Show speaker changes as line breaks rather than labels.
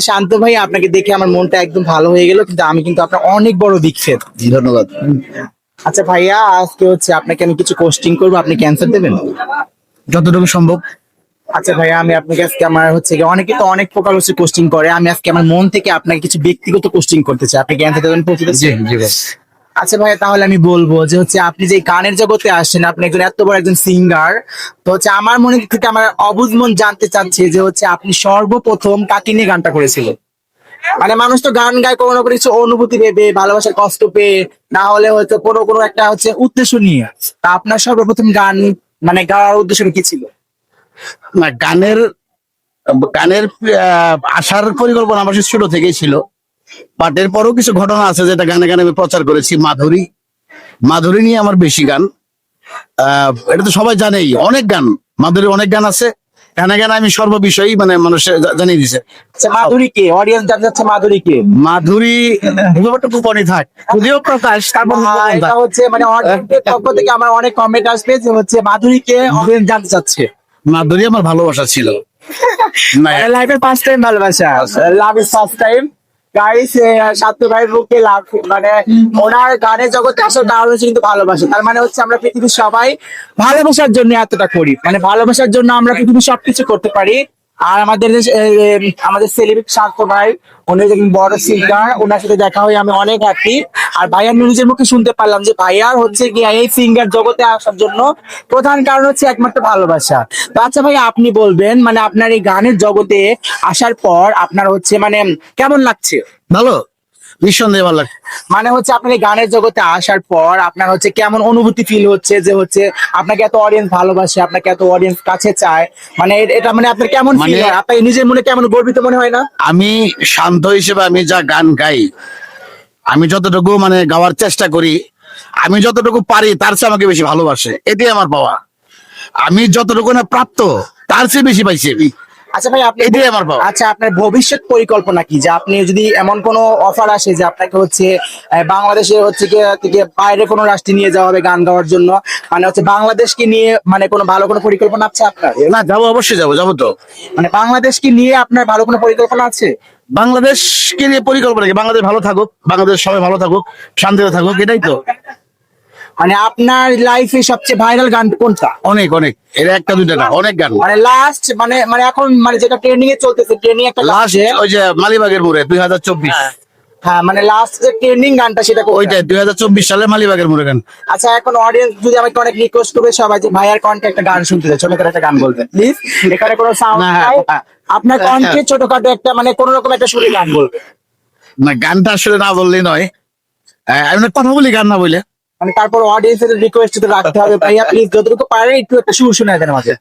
শান্ত ভাই আপনাকে দেখে আমার মনটা একদম ভালো হয়ে গেল কিন্তু আমি কিন্তু আপনার অনেক বড় বিক্ষেপ।
ধন্যবাদ।
আচ্ছা ভাইয়া আজকে হচ্ছে আপনাকে আমি কিছু কোশ্চিং করব আপনি ক্যান্সার দেবেন?
যতটুকু সম্ভব।
আচ্ছা ভাইয়া আমি আপনাকে আজকে আমার হচ্ছে অনেকে তো অনেক প্রকার হচ্ছে কোশ্চিং করে আমি আজকে আমার মন থেকে আপনাকে কিছু ব্যক্তিগত কোশ্চিং করতে চাই আপনি ক্যান্সার দেবেন প্রতিটা
ভাই
আচ্ছা ভাইয়া, তাহলে আমি বলব যে হচ্ছে আপনি যে গানের জগতে আসছেন, আপনি একজন এত বড় একজন সিঙ্গার তো হচ্ছে আমার মনে থেকে আমার অবুঝ মন জানতে চাচ্ছে যে হচ্ছে আপনি সর্বপ্রথম কাকে নিয়ে গানটা করেছিলেন? মানে মানুষ তো গান গায় কোনো কিছু অনুভূতি ভেবে, ভালোবাসার কষ্ট পেয়ে, না হলে হয়তো কোনো কোনো একটা হচ্ছে উদ্দেশ্য নিয়ে। তা আপনার সর্বপ্রথম গান মানে গাওয়ার উদ্দেশ্য কি ছিল?
না, গানের গানের আসার পরিকল্পনা আমার ছোট থেকেই ছিল। বাট এরপরও কিছু ঘটনা আছে যেটা গানে গানে আমি প্রচার করেছি মাধুরী। মাধুরী নিয়ে আমার বেশি গান। এটা তো সবাই জানেই অনেক গান। মাধুরীর অনেক গান আছে। গানে গানে আমি সর্ববিষয়ই মানে মানুষে জা- জানিয়ে দিছে
আচ্ছা মাধুরী কে? অডিয়েন্স জানতে চাচ্ছে মাধুরী কে?
মাধুরী ব্যাপারটা গোপনই থাক। যদিও প্রকাশ তারপর
এটা হচ্ছে মানে পক্ষ থেকে আমার অনেক কমেন্ট আসবে যে হচ্ছে মাধুরীকে অডিয়েন্স জানতে চাচ্ছে?
মাধুরী আমার ভালোবাসা ছিল।
লাইফের ফার্স্ট টাইম ভালোবাসা। লাভ ইজ ফার্স্ট টাইম মানে ওনার গানের কিন্তু ভালোবাসা। তার মানে হচ্ছে আমরা সবাই ভালোবাসার জন্য এতটা করি। মানে ভালোবাসার জন্য আমরা পৃথিবীর সবকিছু করতে পারি। আর আমাদের আমাদের সেলিব্রিটি শান্ত ভাই, উনি একজন বড় সিঙ্গার ওনার সাথে দেখা হয়ে আমি অনেক হ্যাপি আর ভাইয়ার নিজের মুখে শুনতে পারলাম যে ভাইয়ার হচ্ছে কি এই সিঙ্গার জগতে আসার জন্য প্রধান কারণ হচ্ছে একমাত্র ভালোবাসা। তো আচ্ছা ভাই আপনি বলবেন মানে আপনার এই গানের জগতে আসার পর আপনার হচ্ছে মানে কেমন লাগছে?
ভালো। নিঃসন্দেহে ভালো লাগে।
মানে হচ্ছে আপনার এই গানের জগতে আসার পর আপনার হচ্ছে কেমন অনুভূতি ফিল হচ্ছে যে হচ্ছে আপনাকে এত অডিয়েন্স ভালোবাসে আপনাকে এত অডিয়েন্স কাছে চায়? মানে এটা মানে আপনার কেমন ফিল
মানে-
হয়? আপনার নিজের মনে কেমন গর্বিত মনে হয় না?
আমি শান্ত হিসেবে আমি যা গান গাই আমি যতটুকু মানে গাওয়ার চেষ্টা করি আমি যতটুকু পারি তার চেয়ে আমাকে বেশি ভালোবাসে। এটাই আমার পাওয়া। আমি যতটুকু না প্রাপ্ত তার চেয়ে বেশি পাইছি আমি।
আচ্ছা ভাই আপনি
এটাই আমার পাওয়া।
আচ্ছা আপনার ভবিষ্যৎ পরিকল্পনা কি? যে আপনি যদি এমন কোনো অফার আসে যে আপনাকে হচ্ছে বাংলাদেশে হচ্ছে কি থেকে বাইরে কোনো রাষ্ট্রে নিয়ে যাওয়া হবে গান গাওয়ার জন্য মানে হচ্ছে বাংলাদেশকে নিয়ে মানে কোনো ভালো কোনো পরিকল্পনা আছে আপনার?
না যাব অবশ্যই যাব যাব তো।
মানে বাংলাদেশকে নিয়ে আপনার ভালো কোনো পরিকল্পনা আছে?
বাংলাদেশকে নিয়ে পরিকল্পনা কি? বাংলাদেশ ভালো থাকুক বাংলাদেশ সবাই ভালো থাকুক শান্তিতে থাকুক এটাই তো।
মানে আপনার লাইফে সবচেয়ে ভাইরাল গান কোনটা?
অনেক অনেক। এটা একটা দুইটা না অনেক গান।
মানে লাস্ট মানে মানে এখন মানে যেটা ট্রেনিং এ চলতেছে ট্রেনিং একটা
লাস্ট ওই যে মালিবাগের মোড়ে দুই হাজার চব্বিশ।
হ্যাঁ। মানে লাস্ট যে ট্রেনিং গানটা সেটা কোনটা?
ওইটাই দুই হাজার চব্বিশ সালে মালিবাগের মোড়ে গান।
আচ্ছা এখন অডিয়েন্স যদি আমাকে অনেক রিকোয়েস্ট করে সবাই যে ভাইয়ার কণ্ঠে একটা গান শুনতে চাই ছোট করে একটা গান বলবেন প্লিজ এখানে কোনো সাউন্ড
হ্যাঁ।
আপনার কণ্ঠে ছোটখাটো একটা মানে কোন রকম একটা সুরে গান বলবে
না গানটা আসলে না বললেই নয়। আমি কথা বলি গান না বলে।
মানে তারপর অডিয়েন্সের রিকোয়েস্ট রাখতে হবে। ভাইয়া প্লিজ যতটুকু পারে একটু একটা সুর শোনা দেন আমাকে।